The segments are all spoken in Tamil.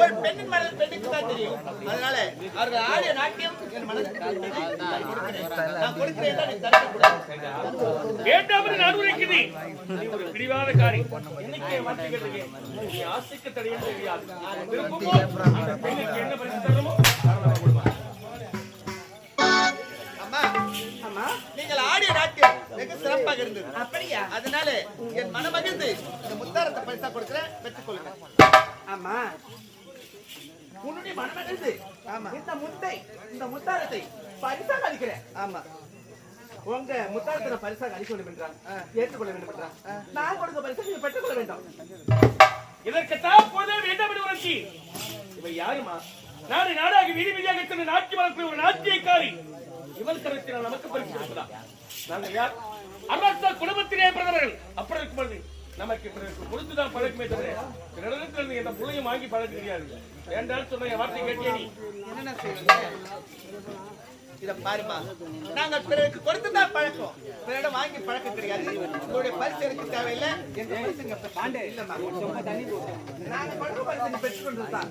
ஒரு பெண்ணின் மனது பெண்ணுக்கு தான் தெரியும். அதனால அவர்கள் ஆடிய நாட்டியம் என் மனதுக்கு பிடித்தது. நான் கொடுக்கிறேன். நான் கொடுக்கிறேன் என்றால் நீ தடுக்கக்கூடாது. வேண்டாம் என்று நான் உரைக்கிறேன் நீ ஒரு பிடிவாதக்காரி இன்னைக்கு நீ ஆசைக்கு தடையும் தெரியாது விருப்பமோ அந்த பெண்ணுக்கு என்ன பரிசு அம்மா. நீங்கள் ஆடிய நாட்டியம் வெகு சிறப்பாக இருந்தது. அப்படியா? அதனால என் மனமகிழ்ந்து இந்த முத்தாரத்தை பரிசா கொடுக்கிறேன். பெற்றுக் கொள்ளுங்க ஆமா உன்னுடைய மனமகிழ்ந்து ஆமா. இந்த முத்தை இந்த முத்தாரத்தை பரிசாக அளிக்கிறேன். ஆமா. உங்க முத்தாரத்தை நான் பரிசாக அளிக்க வேண்டும் என்றால் ஏற்றுக்கொள்ள வேண்டும் என்றால் நான் கொடுக்க பரிசை நீங்க பெற்றுக்கொள்ள வேண்டும். இதற்குத்தான் போதே வேண்டாம் என்று உரைச்சி இவ யாருமா? நாடு நாடாக வீதி வீதியாக சென்று நாட்டி வளர்க்கிற ஒரு நாட்டியக்காரி இவள் கருத்தில் நமக்கு பரிசு நாங்கள் யார்? அரச குடும்பத்திலே பிறந்தவர்கள். அப்புறம் இருக்கும் நமக்கு கொடுத்து தான் பழக்கமே தவிர பிறரிடத்திலிருந்து எந்த பிள்ளையும் வாங்கி பழக்க தெரியாது வேண்டாம் சொன்ன என் வார்த்தை கேட்டியா நீ? என்ன செய்வது இத பாருமா. நாங்கள் பிறருக்கு கொடுத்து தான் பழக்கம். பிறரிடம் வாங்கி பழக்கம் கிடையாது. உங்களுடைய பரிசு எனக்கு தேவையில்லை எங்க பரிசு இங்க பாண்டே. இல்லம்மா நாங்க கொடுக்க பரிசை நீ பெற்றுக்கொண்டது தான்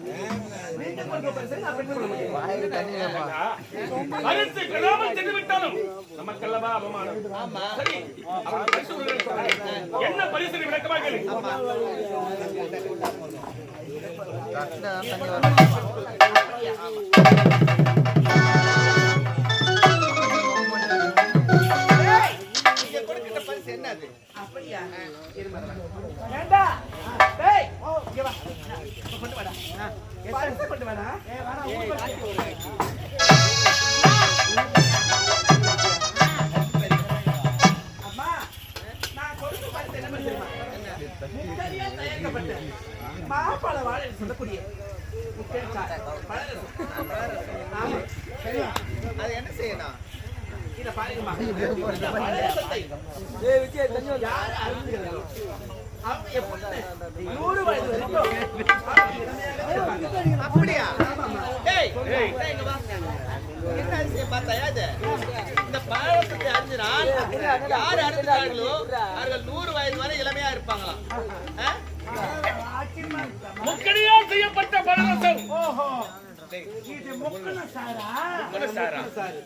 நீங்க கொடுக்க பரிசை நான் பெற்றுக்கொள்ள முடியும் பரிசு பெறாமல் சென்று விட்டாலும் நமக்கல்லவா அவமானம்? சரி அவர்கள் பரிசு கொடுக்கிறேன்னு சொல்றாங்க. என்ன பரிசு கேளு. நீங்க கொண்டு வாடா பரிசை கொண்டு வாடா. நூறு வயது வரைக்கும் அப்படியா என்ன அதிசயம் பார்த்தாயா இது இந்த பழத்தை அறிஞ்சினால் யார் அறிஞ்சார்களோ அவர்கள் நூறு வயது வரை இளமையா இருப்பாங்களாம் ஆ? செய்யப்பட்ட பலரசம் ஓஹோ இது சாரா சாரா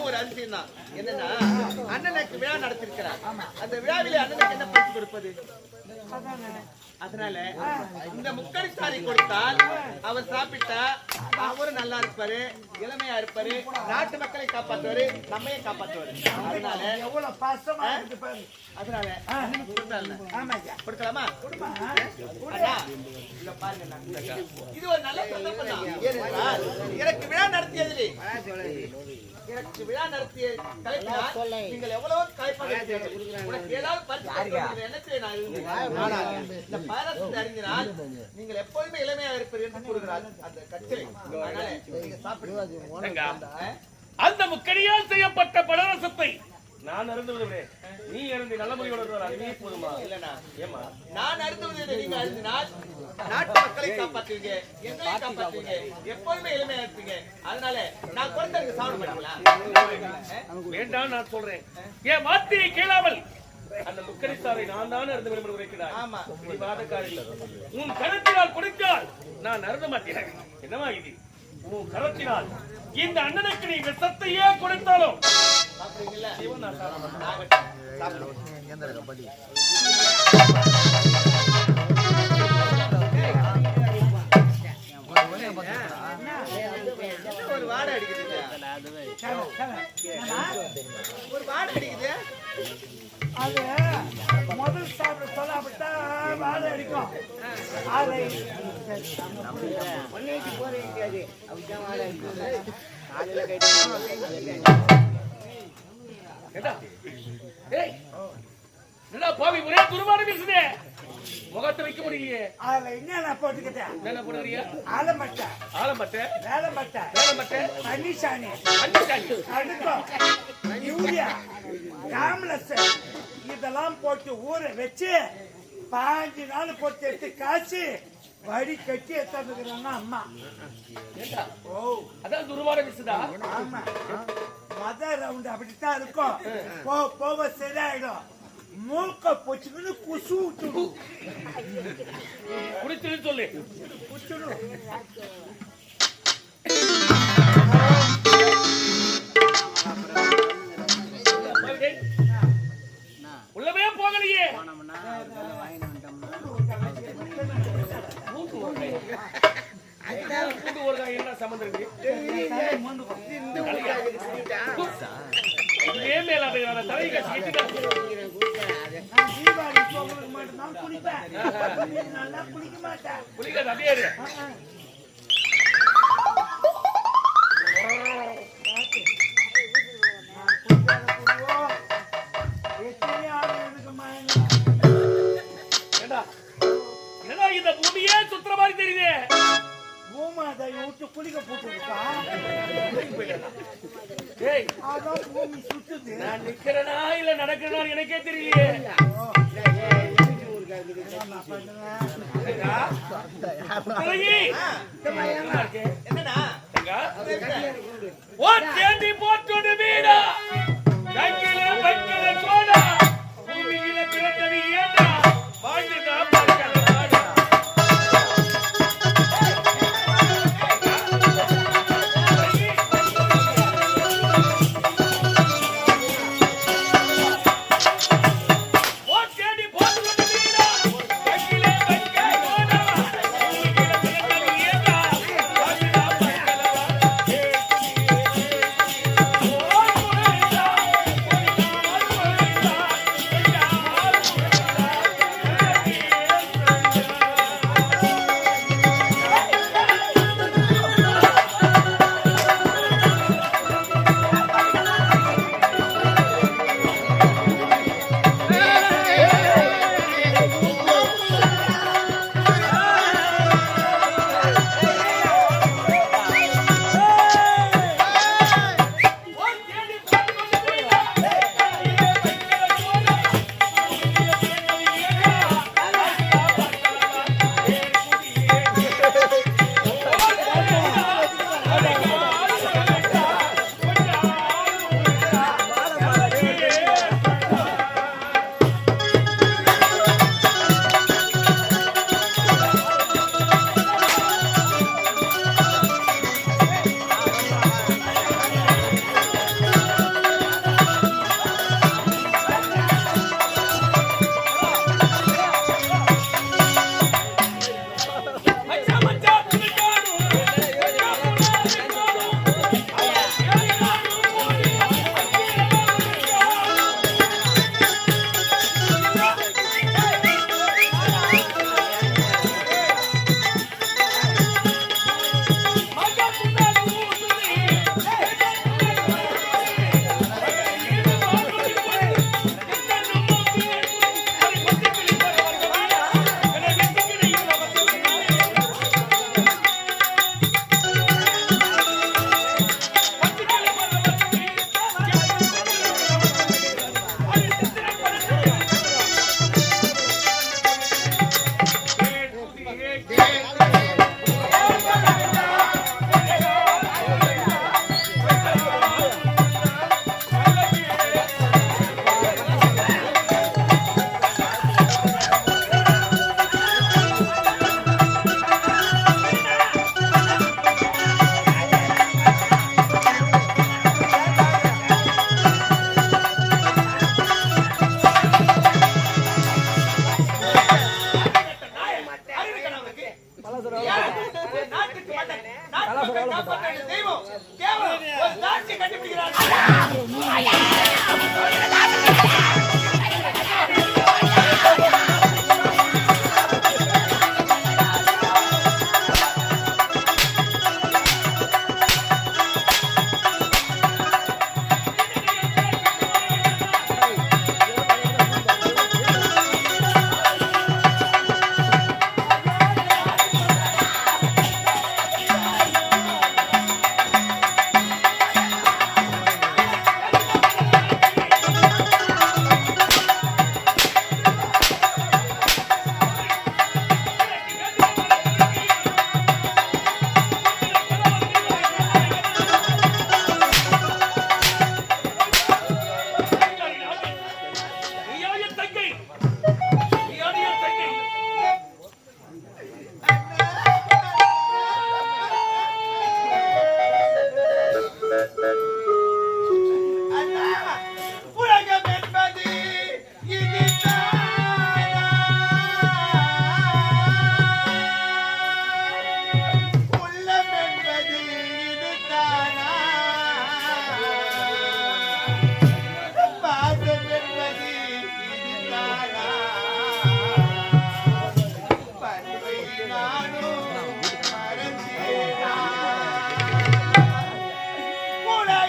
ஒரு அதிசயம் தான். என்னன்னா அண்ணனுக்கு விழா நடத்திருக்கிறார். அந்த விழாவிலே அண்ணனுக்கு என்ன பரிசு கொடுப்பது? அதனால இந்த முக்கடி சாரி கொடுத்தால் அவர் சாப்பிட்டா அவரும் நல்லா இருப்பாரு இளமையா இருப்பாரு நாட்டு மக்களை காப்பாத்துவாரு நம்மையும் காப்பாத்துவாரு அதனால எவ்வளவு பாசமா அதனால கொடுக்கலாமா பாருங்க. இது ஒரு நல்ல சந்தர்ப்பம் தான். ஏனென்றால், எனக்கு விழா நடத்தியதிலே எனக்கு விழா நடத்திய கலைப்பினால் நீங்கள் எவ்வளவோ கலைப்பாக. உனக்கு ஏதாவது பரிசு எண்ணத்திலே நான் இருந்தேன். ஆனால் இந்த பாரசத்தை அறிந்தினால் நீங்கள் எப்போதுமே இளமையாக இருப்பீர்கள் என்று கூறுகிறார் அந்த கட்சியை அதனால நீங்க சாப்பிடுங்க தங்கா, அந்த முக்கடியால் செய்யப்பட்ட பலரசத்தை நான் அருந்துவதில்லை நீ அருந்தி நல்ல முறையோடு அதுவே போதுமா? இல்லைண்ணா ஏமா நான் அருந்துவதை நீங்க அருந்தினால் நாட்டு மக்களை காப்பாத்துவீங்க எங்களை காப்பாத்துவீங்க எப்போதுமே எளிமையா இருப்பீங்க. அதனால நான் குழந்தைக்கு சாப்பிட மாட்டீங்களா வேண்டாம் நான் சொல்றேன். என் வார்த்தையை கேளாமல் அந்த முக்கடி சாரை நான் தான் அருந்து விரும்ப உரைக்கிறார் வாதக்காரி உன் கரத்தினால் கொடுத்தால் நான் அருந்த மாட்டேன். என்னவா இது? உன் கரத்தினால் இந்த அண்ணனுக்கு நீ விஷத்தையே கொடுத்தாலும். ஒரு வாடை அடிக்குது ஒரு வாடை அடிக்குது அது முதல் சாப்பிட சொல்லாவிட்டா வாழை அடிக்கும். அதை ஏண்டா? ஏய், என்னடா பாவி ஒரே துருவாரம் வீசுதே முகத்தை வைக்க முடியலையே அதுல என்ன போட்டுக்கிட்டேன்? என்ன போடுறியா ஆலமட்டை. ஆலம்பட்டை வேலமட்டை. தண்ணிசாணி அஞ்சுசாணி அடுக்கம் யூரியா. காம்லஸ் இதெல்லாம் போட்டு ஊற வச்சு பாஞ்சு நாள் போட்டு எடுத்து காய்ச்சி வடி கட்டி எடுத்துக்கிறாங்க அம்மா? ஓ. அதான் துருவாரம் வீசுதா? ஆமா. மத ரவுண்ட் அப்படித்தான் இருக்கும். போ போக சரியாயிடும். மூக்க பொச்சுக்கின்னு குசு விட்டுடு குடிச்சிரு சொல்லு. குச்சுடு குளிப்பேன். நல்லா குளிக்க மாட்டேன் குளிக்காது அப்படியே இந்த பூமியே சுத்துற மாதிரி தெரியுது. பூமாதை விட்டு குளிக்க போட்டுருக்கா? ஏய் அதான் பூமி சுத்துது. நான் நிக்கிறேனா இல்ல நடக்கிறேனா எனக்கே தெரியலையே? என்னடா? ஓ தேடி போட்டு வீடா. கையில வைக்கிற சோடா. பூமியில பிறந்தது ஏண்டா? வாழ்ந்துட்டா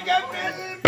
get busy,